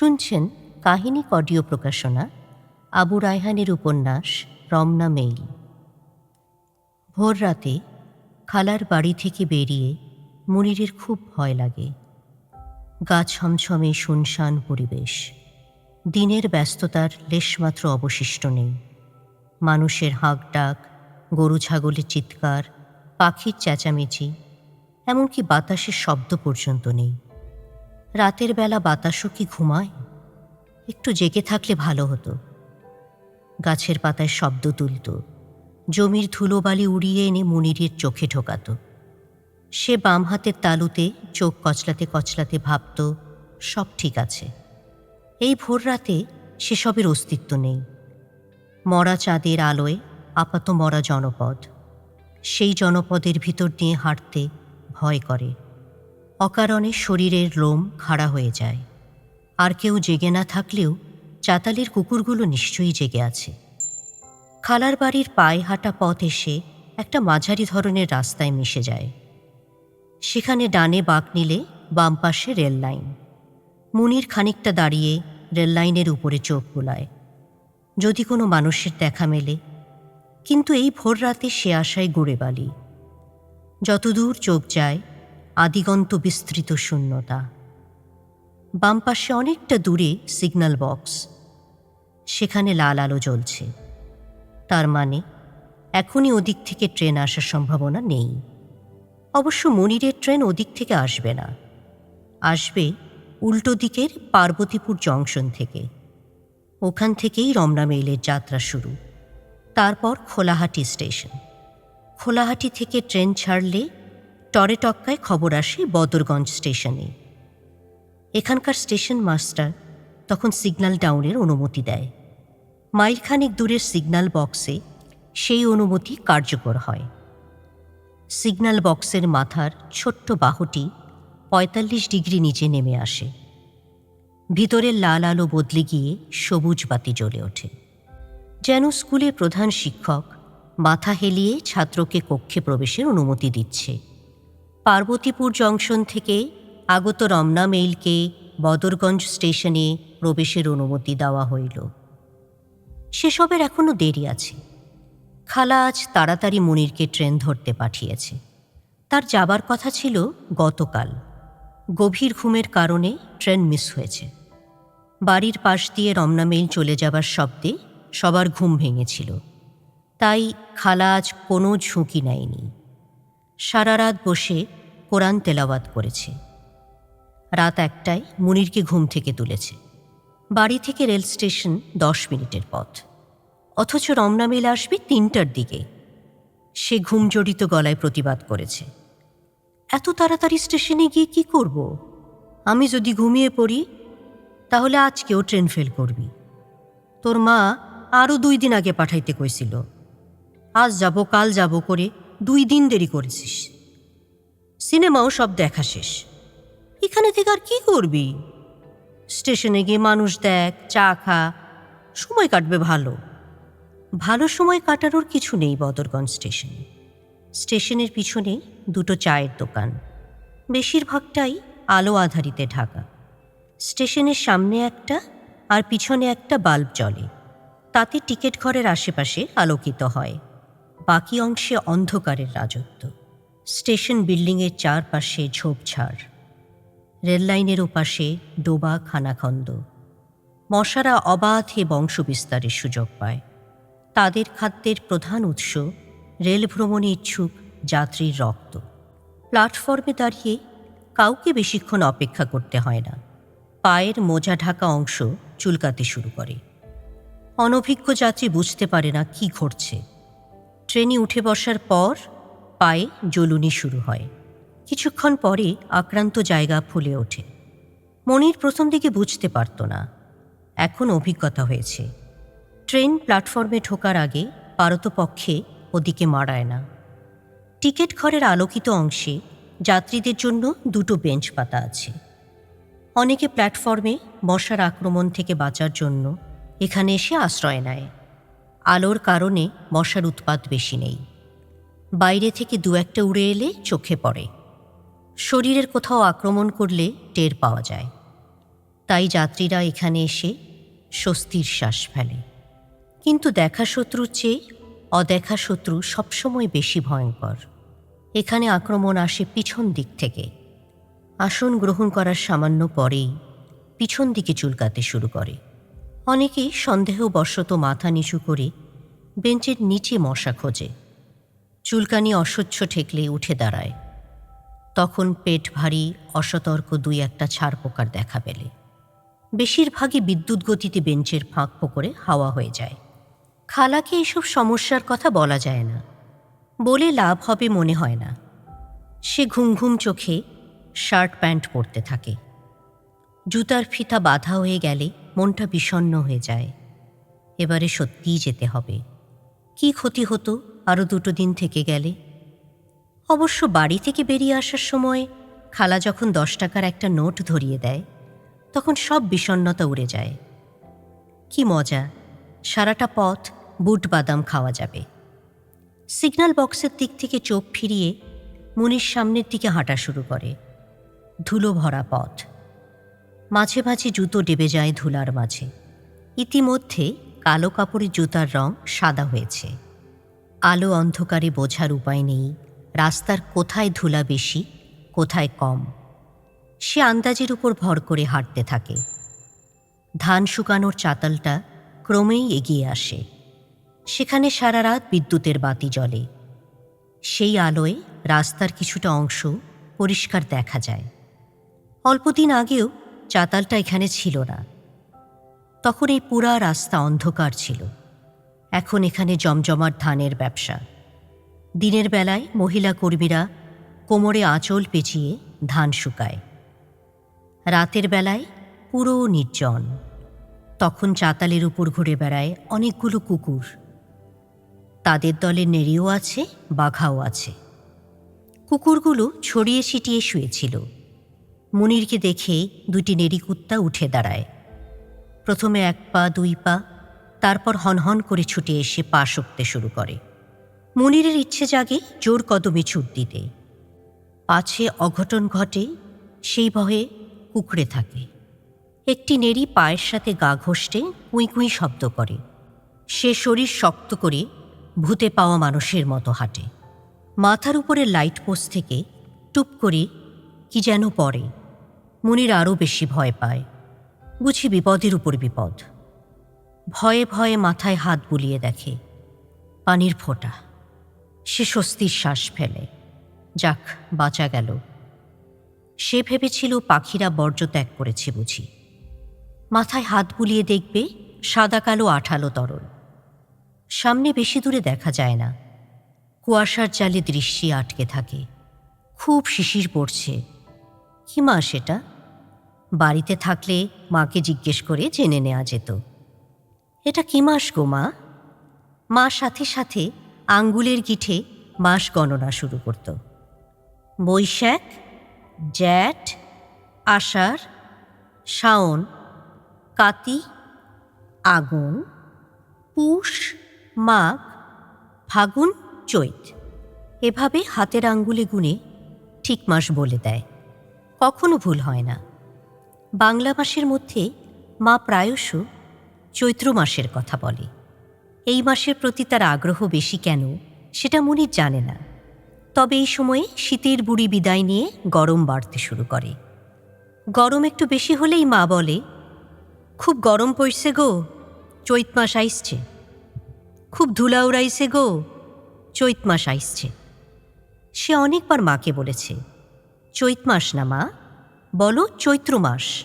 শুনছেন কাহিনী অডিও প্রকাশনা, আবু রায়হানের উপন্যাস, রমনা মেইল। ভোর রাতে খালার বাড়ি থেকে বেরিয়ে মুনিরের খুব ভয় লাগে। গা ছমছমে শুনশান পরিবেশ। দিনের ব্যস্ততার লেশমাত্র অবশিষ্ট নেই। মানুষের হাঁক ডাক গরু ছাগলের চিৎকার, পাখির চেঁচামেচি, এমনকি বাতাসের শব্দ পর্যন্ত নেই। রাতের বেলা বাতাসও কি ঘুমায়? একটু জেগে থাকলে ভালো হতো। গাছের পাতায় শব্দ তুলত। জমির ধুলোবালি উড়িয়ে এনে মুনিরের চোখে ঢোকাত। সে বাম হাতের তালুতে চোখ কচলাতে কচলাতে ভাবত, সব ঠিক আছে। এই ভোর রাতে সেসবের অস্তিত্ব নেই। মরা চাঁদের আলোয় আপাত মরা জনপদ। সেই জনপদের ভিতর দিয়ে হাঁটতে ভয় করে। অকারণে শরীরের লোম খাড়া হয়ে যায়। আর কেউ জেগে না থাকলেও চাতালের কুকুরগুলো নিশ্চয়ই জেগে আছে। খালার বাড়ির পায়ে হাঁটা পথ এসে একটা মাঝারি ধরনের রাস্তায় মিশে যায়। সেখানে ডানে বাঁক নিলে বাম পাশে রেল লাইন। মুনির খানিকটা দাঁড়িয়ে রেল লাইনের উপরে চোখ বুলায়। যদি কোনো মানুষের দেখা মেলে। কিন্তু এই ভোর রাতে সে আশায় গুড়ে বালি যতদূর চোখ যায় আদিগন্ত বিস্তৃত শূন্যতা। বাম পাশে অনেকটা দূরে সিগন্যাল বক্স সেখানে লাল আলো জ্বলছে। তার মানে এখনই ওদিক থেকে ট্রেন আসার সম্ভাবনা নেই। অবশ্য মনিরের ট্রেন ওদিক থেকে আসবে না। আসবে উল্টো দিকের পার্বতীপুর জংশন থেকে। ওখান থেকেই রমনা মেইলের যাত্রা শুরু। তারপর খোলাহাটি স্টেশন। খোলাহাটি থেকে ট্রেন ছাড়লে টরেটক্কায় খবর আসে বদরগঞ্জ স্টেশনে। এখানকার স্টেশন মাস্টার তখন সিগন্যাল ডাউনের অনুমতি দেয়। মাইলখানেক দূরের সিগন্যাল বক্সে সেই অনুমতি কার্যকর হয়। সিগন্যাল বক্সের মাথার ছোট্ট বাহুটি পঁয়তাল্লিশ ডিগ্রি নিচে নেমে আসে। ভিতরের লাল আলো বদলে গিয়ে সবুজ বাতি জ্বলে ওঠে। যেন স্কুলে প্রধান শিক্ষক মাথা হেলিয়ে ছাত্রকে কক্ষে প্রবেশের অনুমতি দিচ্ছে। পার্বতীপুর জংশন থেকে আগত রমনা মেইলকে বদরগঞ্জ স্টেশনে প্রবেশের অনুমতি দেওয়া হইল। সেসবের এখনও দেরি আছে। খালা আজ তাড়াতাড়ি মনিরকে ট্রেন ধরতে পাঠিয়েছে। তার যাবার কথা ছিল গতকাল। গভীর ঘুমের কারণে ট্রেন মিস হয়েছে। বাড়ির পাশ দিয়ে রমনা মেইল চলে যাবার শব্দে সবার ঘুম ভেঙেছিল। তাই খালা আজ কোনো ঝুঁকি নেয়নি। সারা রাত বসে কোরআন তেলাওয়াত করেছে। রাত একটায় মুনিরকে ঘুম থেকে তুলেছে। বাড়ি থেকে রেল স্টেশন দশ মিনিটের পথ। অথচ রমনা মেল আসবে তিনটার দিকে। সে ঘুম জড়িত গলায় প্রতিবাদ করেছে। এত তাড়াতাড়ি স্টেশনে গিয়ে কি করব? আমি যদি ঘুমিয়ে পড়ি, তাহলে আজকেও ট্রেন ফেল করবি। তোর মা আরও দুই দিন আগে পাঠাইতে কইছিল। আজ যাব, কাল যাব করে দুই দিন দেরি করেছিস। সিনেমাও সব দেখা শেষ। এখানে থেকে আর কি করবি? স্টেশনে গিয়ে মানুষ দেখ, চা খা, সময় কাটবে ভালো। ভালো সময় কাটানোর কিছু নেই বদরগঞ্জ স্টেশনে। স্টেশনের পিছনে দুটো চায়ের দোকান। বেশিরভাগটাই আলো আধারিতে ঢাকা। স্টেশনের সামনে একটা আর পিছনে একটা বাল্ব জ্বলে। তাতে টিকিট ঘরের আশেপাশে আলোকিত হয়। বাকি অংশে অন্ধকারের রাজত্ব। স্টেশন বিল্ডিংয়ের চারপাশে ঝোপঝাড়। রেললাইনের ওপাশে ডোবা খানাখন্দ। মশারা অবাধে বংশবিস্তারের সুযোগ পায়। তাদের খাদ্যের প্রধান উৎস রেল ভ্রমণে ইচ্ছুক যাত্রীর রক্ত। প্ল্যাটফর্মে দাঁড়িয়ে কাউকে বেশিক্ষণ অপেক্ষা করতে হয় না। পায়ের মোজা ঢাকা অংশ চুলকাতে শুরু করে। অনভিজ্ঞ যাত্রী বুঝতে পারে না কি ঘটছে। ট্রেনে উঠে বসার পর পায়ে জ্বলুনি শুরু হয়। কিছুক্ষণ পরে আক্রান্ত জায়গা ফুলে ওঠে। মনির প্রথম দিকে বুঝতে পারত না। এখন অভিজ্ঞতা হয়েছে। ট্রেন প্ল্যাটফর্মে ঢোকার আগে পারতপক্ষে ওদিকে মারায় না। টিকিট ঘরের আলোকিত অংশে যাত্রীদের জন্য দুটো বেঞ্চ পাতা আছে। অনেকে প্ল্যাটফর্মে মশার আক্রমণ থেকে বাঁচার জন্য এখানে এসে আশ্রয় নেয়। আলোর কারণে মশার উৎপাত বেশি নেই। বাইরে থেকে দু একটা উড়ে এলে চোখে পড়ে। শরীরের কোথাও আক্রমণ করলে টের পাওয়া যায়। তাই যাত্রীরা এখানে এসে স্বস্তির শ্বাস ফেলে। কিন্তু দেখা শত্রুর চেয়ে অদেখা শত্রু সবসময় বেশি ভয়ঙ্কর। এখানে আক্রমণ আসে পিছন দিক থেকে। আসন গ্রহণ করার সামান্য পরেই পিছন দিকে চুলকাতে শুরু করে। অনেকেই সন্দেহবশত মাথা নিচু করে বেঞ্চের নিচে মশা খোঁজে। চুলকানি অসহ্য ঠেকলে উঠে দাঁড়ায়। তখন পেট ভারী, অসতর্ক দুই একটা ছাড় পোকার দেখা পেলে। বেশিরভাগই বিদ্যুৎ গতিতে বেঞ্চের ফাঁক ফোকরে হাওয়া হয়ে যায়। খালাকে এসব সমস্যার কথা বলা যায় না। বলে লাভ হবে মনে হয় না। সে ঘুম ঘুম চোখে শার্ট প্যান্ট পরতে থাকে। জুতার ফিতা বাধা হয়ে গেলে মনটা বিষণ্ণ হয়ে যায়। এবারে সত্যিই যেতে হবে। কি ক্ষতি হতো আরও দুটো দিন থেকে গেলে? অবশ্য বাড়ি থেকে বেরিয়ে আসার সময় খালা যখন দশ টাকার একটা নোট ধরিয়ে দেয়, তখন সব বিষণ্ণতা উড়ে যায়। কি মজা, সারাটা পথ বুট বাদাম খাওয়া যাবে। সিগন্যাল বক্সের দিক থেকে চোখ ফিরিয়ে মুনির সামনের দিকে হাঁটা শুরু করে। ধুলো ভরা পথ। মাঝে মাঝে জুতো ডেবে যায় ধুলার মাঝে। ইতিমধ্যে কালো কাপড়ের জুতার রং সাদা হয়েছে। আলো অন্ধকারে বোঝার উপায় নেই, রাস্তার কোথায় ধুলা বেশি, কোথায় কম। সে আন্দাজের উপর ভর করে হাঁটতে থাকে। ধান শুকানোর চাতালটা ক্রমেই এগিয়ে আসে। সেখানে সারা রাত বিদ্যুতের বাতি জ্বলে। সেই আলোয় রাস্তার কিছুটা অংশ পরিষ্কার দেখা যায়। অল্পদিন আগেও চাতালটা এখানে ছিল না। তখন এই পুরা রাস্তা অন্ধকার ছিল। এখন এখানে জমজমাট ধানের ব্যবসা। দিনের বেলায় মহিলা কর্মীরা কোমরে আঁচল পেঁচিয়ে ধান শুকায়। রাতের বেলায় পুরো নির্জন। তখন চাতালের উপর ঘুরে বেড়ায় অনেকগুলো কুকুর। তাদের দলে নেড়িও আছে, বাঘাও আছে। কুকুরগুলো ছড়িয়ে ছিটিয়ে শুয়েছিল। মুনিরকে দেখে দুটি নেড়ি কুত্তা উঠে দাঁড়ায়। প্রথমে এক পা, দুই পা, তারপর হনহন করে ছুটে এসে পা শুকতে শুরু করে। মুনিরের ইচ্ছে জাগে জোর কদমে ছুট দিতে। পাছে অঘটন ঘটে, সেই ভয়ে কুকড়ে থাকে। একটি নেড়ি পায়ের সাথে গা ঘষ্টে কুঁই কুঁই শব্দ করে। সে শরীর শক্ত করে ভূতে পাওয়া মানুষের মতো হাঁটে। মাথার উপরে লাইট পোস্ট থেকে টুপ করে কি যেন পড়ে। মুনির আরও বেশি ভয় পায়। বুঝি বিপদের উপর বিপদ। ভয়ে ভয়ে মাথায় হাত বুলিয়ে দেখে, পানির ফোঁটা। সে স্বস্তির শ্বাস ফেলে। যাক, বাঁচা গেল। সে ভেবেছিল পাখিরা বর্জ্য ত্যাগ করেছে বুঝি। মাথায় হাত বুলিয়ে দেখবে সাদা কালো আঠালো তরল। সামনে বেশি দূরে দেখা যায় না। কুয়াশার জালে দৃষ্টি আটকে থাকে। খুব শিশির পড়ছে। কি মা সেটা। বাড়িতে থাকলে মাকে জিজ্ঞেস করে জেনে নেওয়া যেত। এটা কি মাস গো মা? মা সাথে সাথে আঙ্গুলের গিঠে মাস গণনা শুরু করত। বৈশাখ, জ্যাঠ, আষাঢ়, শাওন, কাতি, আগুন, পুষ, মাঘ, ফাগুন, চৈত। এভাবে হাতের আঙ্গুলে গুনে ঠিক মাস বলে দেয়। কখনো ভুল হয় না। বাংলা মাসের মধ্যে মা প্রায়শ চৈত্র মাসের কথা বলে। এই মাসের প্রতি তার আগ্রহ বেশি কেন সেটা মুনির জানে না। তবে এই সময়ে শীতের বুড়ি বিদায় নিয়ে গরম বাড়তে শুরু করে। গরম একটু বেশি হলেই মা বলে, খুব গরম পড়ছে গো, চৈত মাস আইসছে। খুব ধুলা উড়াইছে গো, চৈত মাস আইসছে। সে অনেকবার মাকে বলেছে চৈত মাস না মা? বলো চৈত্র মাস।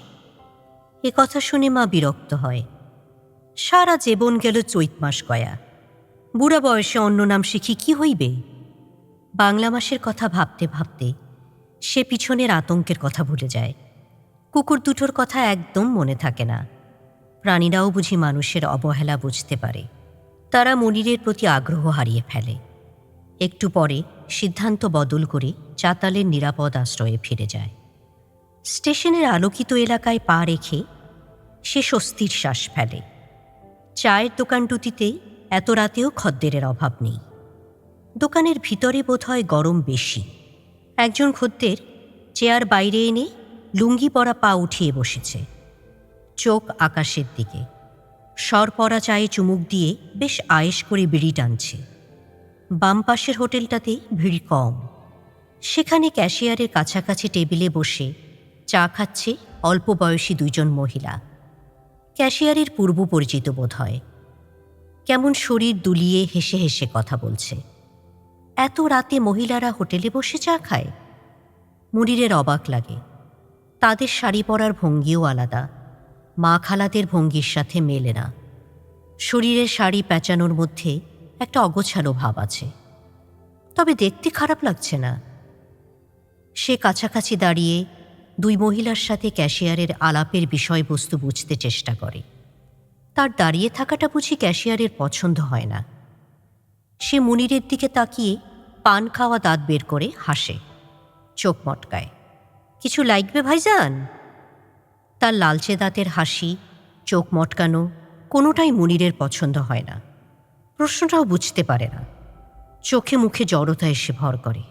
এ কথা শুনে মা বিরক্ত হয়। সারা জীবন গেল চৈত মাস গয়া। বুড়া বয়সে অন্য নাম শিখি কি হইবে? বাংলা মাসের কথা ভাবতে ভাবতে সে পিছনের আতঙ্কের কথা ভুলে যায়। কুকুর দুটোর কথা একদম মনে থাকে না। প্রাণীরাও বুঝি মানুষের অবহেলা বুঝতে পারে। তারা মনিরের প্রতি আগ্রহ হারিয়ে ফেলে। একটু পরে সিদ্ধান্ত বদল করে চাতালের নিরাপদ আশ্রয়ে ফিরে যায়। স্টেশনের আলোকিত এলাকায় পা রেখে সে স্বস্তির শ্বাস ফেলে। চায়ের দোকান দুটিতে এত রাতেও খদ্দেরের অভাব নেই। দোকানের ভিতরে বোধহয় গরম বেশি। একজন খদ্দের চেয়ার বাইরে এনে লুঙ্গি পরা পা উঠিয়ে বসেছে। চোখ আকাশের দিকে। সর পরা চায়ে চুমুক দিয়ে বেশ আয়েস করে বিড়ি টানছে। বাম পাশের হোটেলটাতে ভিড় কম। সেখানে ক্যাশিয়ারের কাছাকাছি টেবিলে বসে চা খাচ্ছে অল্প বয়সী দুইজন মহিলা। ক্যাশিয়ারের পূর্ব পরিচিত বোধ হয় কেমন শরীর দুলিয়ে হেসে হেসে কথা বলছে। এত রাতে মহিলারা হোটেলে বসে চা খায়? মুনিরের অবাক লাগে। তাদের শাড়ি পরার ভঙ্গিও আলাদা। মা খালাদের ভঙ্গির সাথে মেলে না। শরীরের শাড়ি প্যাঁচানোর মধ্যে একটা অগোছালো ভাব আছে। তবে দেখতে খারাপ লাগছে না। সে কাছাকাছি দাঁড়িয়ে দুই মহিলার সাথে ক্যাশিয়ারের আলাপের বিষয়বস্তু বুঝতে চেষ্টা করে। তার দাঁড়িয়ে থাকাটা বুঝি ক্যাশিয়ারের পছন্দ হয় না। সে মুনিরের দিকে তাকিয়ে পান খাওয়া দাঁত বের করে হাসে, চোখ মটকায়। কিছু লাগবে ভাইজান? তার লালচে দাঁতের হাসি, চোখ মটকানো কোনোটাই মুনিরের পছন্দ হয় না। প্রশ্নটাও বুঝতে পারে না। চোখে মুখে জড়তা এসে ভর করে।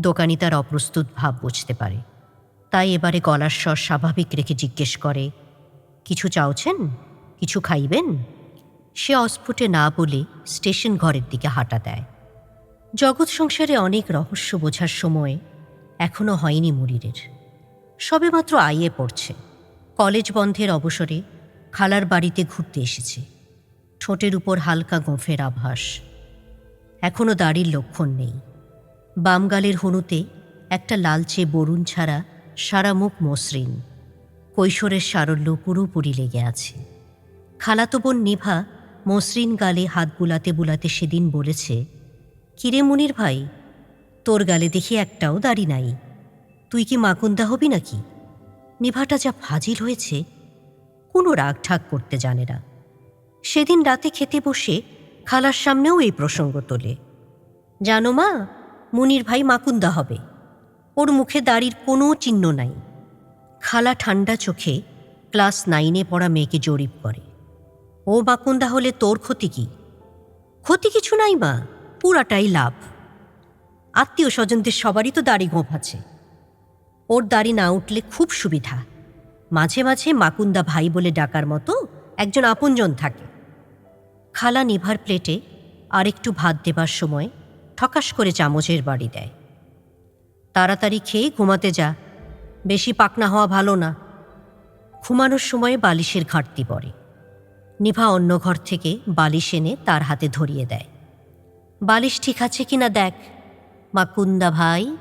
দোকানি তার অপ্রস্তুত ভাব বুঝতে পারে। তাই এবারে গলার স্বর স্বাভাবিক রেখে জিজ্ঞেস করে, কিছু চাওছেন? কিছু খাইবেন? সে অস্ফুটে না বলে স্টেশন ঘরের দিকে হাঁটা দেয়। জগৎ সংসারে অনেক রহস্য বোঝার সময় এখনও হয়নি মুরিরের সবেমাত্র আইয়ে পড়ছে। কলেজ বন্ধের অবসরে খালার বাড়িতে ঘুরতে এসেছে। ঠোঁটের উপর হালকা গোঁফের আভাস। এখনও দাড়ির লক্ষণ নেই। বামগালের হনুতে একটা লালচে বরুণ ছাড়া সারা মুখ মসৃণ। কৈশোরের সারল্য পুরোপুরি লেগে আছে। খালাতো বোন নিভা মসৃণ গালে হাত বুলাতে বুলাতে সেদিন বলেছে, কিরে মুনির ভাই, তোর গালে দেখি একটাও দাড়ি নাই। তুই কি মাকুন্দা হবি নাকি? নিভাটা যা ফাজিল হয়েছে, কোনো রাগ ঠাক করতে জানে না। সেদিন রাতে খেতে বসে খালার সামনেও এই প্রসঙ্গ তোলে, জানো মা মুনির ভাই মাকুন্দা হবে। ওর মুখে দাড়ির কোনো চিহ্ন নাই। খালা ঠান্ডা চোখে ক্লাস নাইনে পড়া মেয়েকে জরিপ করে। ও মাকুন্দা হলে তোর ক্ষতি কি? ক্ষতি কিছু নাই মা, পুরাটাই লাভ। আত্মীয় স্বজনদের সবারই তো দাড়ি গোঁফ আছে। ওর দাড়ি না উঠলে খুব সুবিধা। মাঝে মাঝে মাকুন্দা ভাই বলে ডাকার মতো একজন আপনজন থাকে। খালা নিভার প্লেটে আরেকটু ভাত দেবার সময় ঠকাস করে চামচের বাড়ি দেয়। তাড়াতাড়ি খেয়ে ঘুমাতে যা, বেশি পাকনা হওয়া ভালো না। ঘুমানোর সময় বালিশের ঘাটতি পড়ে। নিভা অন্য ঘর থেকে বালিশ এনে তার হাতে ধরিয়ে দেয়। বালিশ ঠিক আছে কিনা দেখ মাকুন্দা ভাই।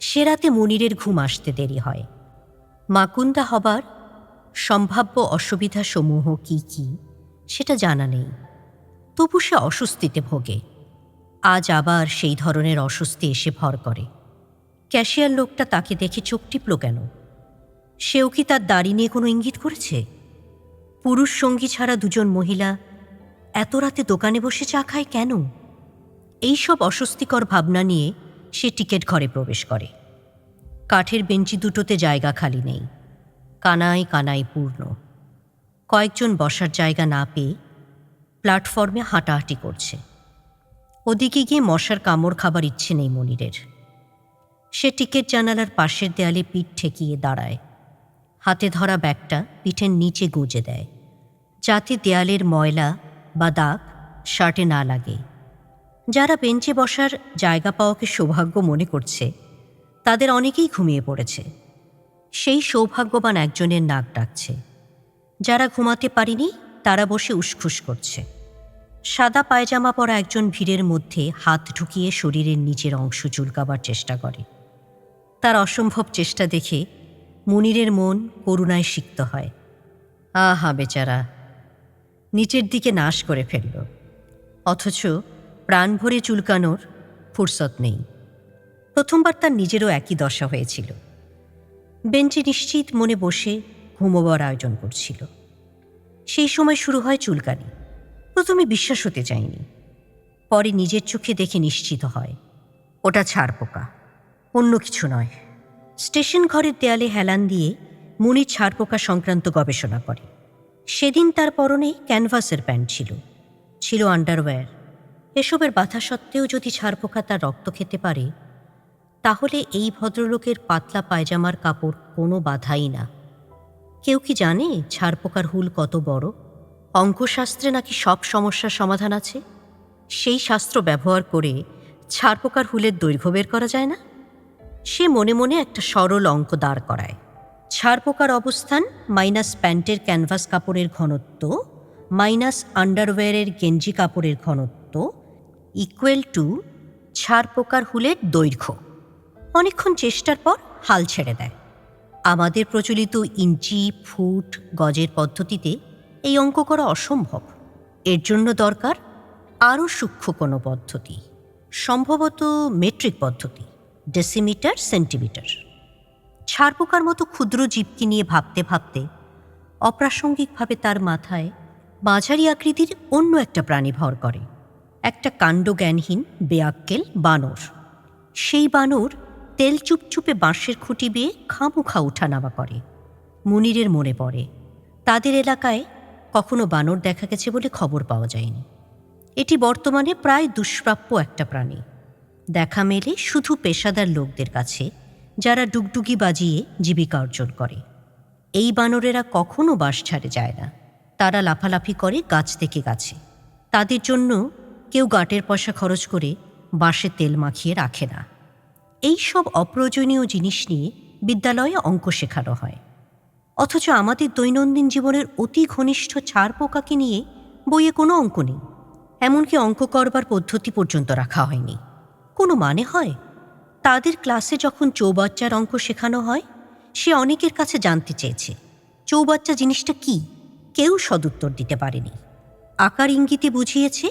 সে রাতে মুনিরের ঘুম আসতে দেরি হয়। মাকুন্দা হবার সম্ভাব্য অসুবিধা সমূহ কি কি, সেটা জানা নেই। তবু সে অস্বস্তিতে ভোগে। আজ আবার সেই ধরনের অস্বস্তি এসে ভর করে। ক্যাশিয়ার লোকটা তাকে দেখে চোখ টিপল কেন? সেও কি তার দাড়ি নিয়ে কোনো ইঙ্গিত করেছে? পুরুষ সঙ্গী ছাড়া দুজন মহিলা এত রাতে দোকানে বসে চা খায় কেন? এইসব অস্বস্তিকর ভাবনা নিয়ে সে টিকিট ঘরে প্রবেশ করে। কাঠের বেঞ্চি দুটোতে জায়গা খালি নেই। কানায় কানায় পূর্ণ। কয়েকজন বসার জায়গা না পেয়ে প্ল্যাটফর্মে হাঁটাহাঁটি করছে। ওদিকে গিয়ে মশার কামড় খাবার ইচ্ছে নেই মনিরের। সে টিকিট জানালার পাশের দেয়ালে পিঠ ঠেকিয়ে দাঁড়ায়। হাতে ধরা ব্যাগটা পিঠের নিচে গুঁজে দেয়। যাতে দেয়ালের ময়লা বা দাগ শার্টে না লাগে। যারা বেঞ্চে বসার জায়গা পাওয়াকে সৌভাগ্য মনে করছে, তাদের অনেকেই ঘুমিয়ে পড়েছে। সেই সৌভাগ্যবান একজনের নাক ডাকছে। যারা ঘুমাতে পারিনি, তারা বসে উসখুস করছে। সাদা পায়জামা পরা একজন ভিড়ের মধ্যে হাত ঢুকিয়ে শরীরের নিচের অংশ চুলকাবার চেষ্টা করে। তার অসম্ভব চেষ্টা দেখে মুনিরের মন করুণায় সিক্ত হয়। আহা, বেচারা। নিচের দিকে নাশ করে ফেলল। অথচ প্রাণ ভরে চুলকানোর ফুরসত নেই। প্রথমবার তার নিজেরও একই দশা হয়েছিল। বেঞ্চে নিশ্চিত মনে বসে ঘুমোবার আয়োজন করছিল। সেই সময় শুরু হয় চুলকানি। প্রথমে বিশ্বাস হতে চাইনি। পরে নিজের চোখে দেখে নিশ্চিত হয়, ওটা ছাড় পোকা অন্য কিছু নয়। স্টেশন ঘরের দেয়ালে হেলান দিয়ে মুনি ছাড়পোকা সংক্রান্ত গবেষণা করে। সেদিন তার পরনে ক্যানভাসের প্যান্ট ছিল ছিল আন্ডারওয়্যার। এসবের বাধা সত্ত্বেও যদি ছাড়পোকা তার রক্ত খেতে পারে, তাহলে এই ভদ্রলোকের পাতলা পায়জামার কাপড় কোনো বাধাই না। কেউ কি জানে ছারপোকার হুল কত বড়? অঙ্কশাস্ত্রে নাকি সব সমস্যার সমাধান আছে? সেই শাস্ত্র ব্যবহার করে ছারপোকার হুলের দৈর্ঘ্য বের করা যায় না? সে মনে মনে একটা সরল অঙ্ক দাঁড় করায়। ছারপোকার অবস্থান মাইনাস প্যান্টের ক্যানভাস কাপড়ের ঘনত্ব মাইনাস আন্ডারওয়্যারের গেঞ্জি কাপড়ের ঘনত্ব ইকুয়াল টু ছারপোকার হুলের দৈর্ঘ্য। অনেকক্ষণ চেষ্টার পর হাল ছেড়ে দেয়। আমাদের প্রচলিত ইঞ্চি, ফুট, গজের পদ্ধতিতে এই অঙ্ক করা অসম্ভব। এর জন্য দরকার আরও সূক্ষ্ম কোনো পদ্ধতি, সম্ভবত মেট্রিক পদ্ধতি ডেসিমিটার সেন্টিমিটার ছারপোকার মতো ক্ষুদ্র জীবকে নিয়ে ভাবতে ভাবতে, অপ্রাসঙ্গিকভাবে তার মাথায় মাঝারি আকৃতির অন্য একটা প্রাণী ভর করে। একটা কাণ্ডজ্ঞানহীন বেয়াক্কেল বানর। সেই বানর তেল চুপচুপে বাঁশের খুঁটি বেয়ে খামোখা উঠানামা করে। মুনিরের মনে পড়ে। তাদের এলাকায় কখনো বানর দেখা গেছে বলে খবর পাওয়া যায়নি। এটি বর্তমানে প্রায় দুষ্প্রাপ্য একটা প্রাণী। দেখা মেলে শুধু পেশাদার লোকদের কাছে, যারা ডুগডুগি বাজিয়ে জীবিকা অর্জন করে। এই বানরেরা কখনো বাস ছাড়ে যায় না। তারা লাফালাফি করে গাছ থেকে গাছে। তাদের জন্য কেউ গাটের পয়সা খরচ করে বাঁশে তেল মাখিয়ে রাখে না। এই সব অপ্রয়োজনীয় জিনিস নিয়ে বিদ্যালয়ে অঙ্ক শেখানো হয়। অথচ আমাদের দৈনন্দিন জীবনের অতি ঘনিষ্ঠ ছাড় পোকাকে নিয়ে বইয়ে কোনো অঙ্ক নেই। এমনকি অঙ্ক করবার পদ্ধতি পর্যন্ত রাখা হয়নি। কোনো মানে হয়? তাদের ক্লাসে যখন চৌবাচ্চার অঙ্ক শেখানো হয়, সে অনেকের কাছে জানতে চেয়েছে, চৌবাচ্চা জিনিসটা কি? কেউ সদুত্তর দিতে পারেনি। আকার ইঙ্গিতে বুঝিয়েছে,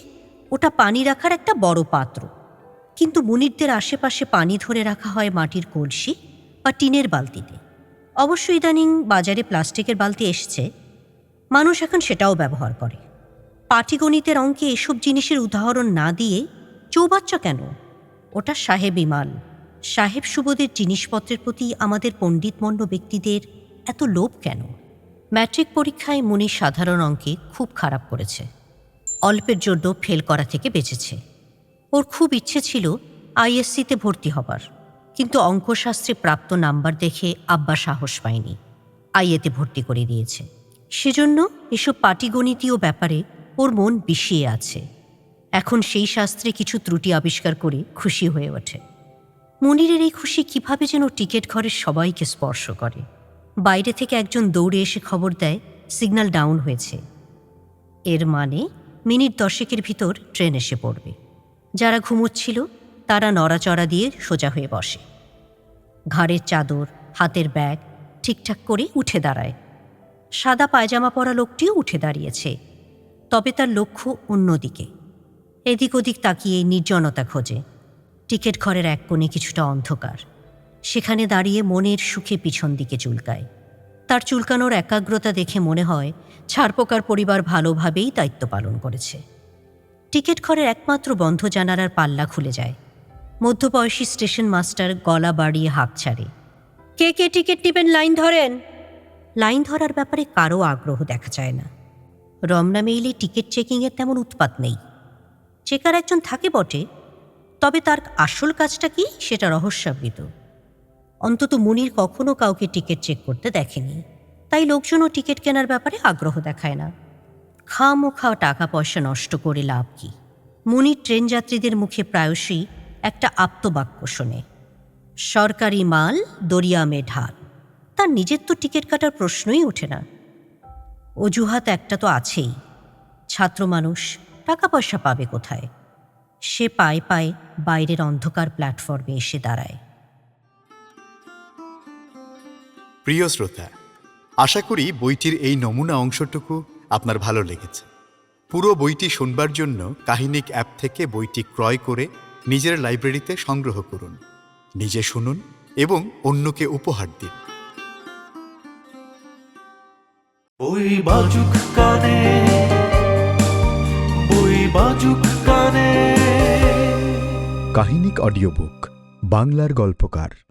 ওটা পানি রাখার একটা বড় পাত্র। কিন্তু মুনিরদের আশেপাশে পানি ধরে রাখা হয় মাটির কলসি বা টিনের বালতিতে। অবশ্য ইদানিং বাজারে প্লাস্টিকের বালতি এসছে। মানুষ এখন সেটাও ব্যবহার করে। পাটিগণিতের অঙ্কে এসব জিনিসের উদাহরণ না দিয়ে চৌবাচ্চা কেন? ওটা সাহেব ইমাল। সাহেব সুবোধের জিনিসপত্রের প্রতি আমাদের পণ্ডিতমণ্ড ব্যক্তিদের এত লোভ কেন? ম্যাট্রিক পরীক্ষায় মুনি সাধারণ অঙ্কে খুব খারাপ করেছে। অল্পের জন্য ফেল করা থেকে বেঁচেছে। ওর খুব ইচ্ছে ছিল আইএসসিতে ভর্তি হবার। কিন্তু অঙ্কশাস্ত্রে প্রাপ্ত নাম্বার দেখে আব্বা সাহস পায়নি। আইএতে ভর্তি করে দিয়েছে। সেজন্য এসব পাটিগণিতীয় ব্যাপারে ওর মন বিষিয়ে আছে। এখন সেই শাস্ত্রে কিছু ত্রুটি আবিষ্কার করে খুশি হয়ে ওঠে। মনিরের এই খুশি কীভাবে যেন টিকিট ঘরের সবাইকে স্পর্শ করে। বাইরে থেকে একজন দৌড়ে এসে খবর দেয়, সিগন্যাল ডাউন হয়েছে। এর মানে মিনিট দশেকের ভিতর ট্রেন এসে পড়বে। যারা ঘুমোচ্ছিল তারা নড়াচড়া দিয়ে সোজা হয়ে বসে। ঘাড়ের চাদর, হাতের ব্যাগ ঠিকঠাক করে উঠে দাঁড়ায়। সাদা পায়জামা পরা লোকটিও উঠে দাঁড়িয়েছে, তবে তার লক্ষ্য অন্যদিকে। এদিক ওদিক তাকিয়ে নির্জনতা খোঁজে। টিকিট ঘরের এক কোণে কিছুটা অন্ধকার। সেখানে দাঁড়িয়ে মনের সুখে পিছন দিকে চুলকায়। তার চুলকানোর একাগ্রতা দেখে মনে হয় ছারপোকার পরিবার ভালোভাবেই দায়িত্ব পালন করেছে। টিকিট ঘরের একমাত্র বন্ধ জানালার পাল্লা খুলে যায়। মধ্যবয়সী স্টেশন মাস্টার গলা বাড়িয়ে হাঁক ছাড়ে। কে কে টিকিট নেবেন লাইন ধরেন? লাইন ধরার ব্যাপারে কারও আগ্রহ দেখা যায় না। রমনা মেইলে টিকিট চেকিংয়ের তেমন উৎপাত নেই। চেকার একজন থাকে বটে, তবে তার আসল কাজটা কি সেটা রহস্যাবৃত। অন্তত মুনির কখনো কাউকে টিকিট চেক করতে দেখেনি, তাই লোকজনও টিকিট কেনার ব্যাপারে আগ্রহ দেখায় না। খাওয়া টাকা পয়সা নষ্ট করে লাভ কি? মুনির ট্রেন যাত্রীদের মুখে প্রায়শই একটা আপ্তবাক্য শোনে। সরকারি মাল দরিয়ামে ঢাল। তার নিজের তো টিকিট কাটার প্রশ্নই ওঠে না। অজুহাত একটা তো আছেই। ছাত্র মানুষ টাকা পয়সা পাবে কোথায়? সে পায়ে পায়ে বাইরের অন্ধকার প্ল্যাটফর্মে এসে দাঁড়ায়। প্রিয় শ্রোতা, আশা করি বইটির এই নমুনা অংশটুকু আপনার ভালো লেগেছে। পুরো বইটি শুনবার জন্য কাহিনিক অ্যাপ থেকে বইটি ক্রয় করে নিজের লাইব্রেরিতে সংগ্রহ করুন নিজে শুনুন এবং অন্যকে উপহার দিন। বই বাজুক কানে বই বাজুক কানে। কাহিনিক অডিও বুক বাংলার গল্পকার।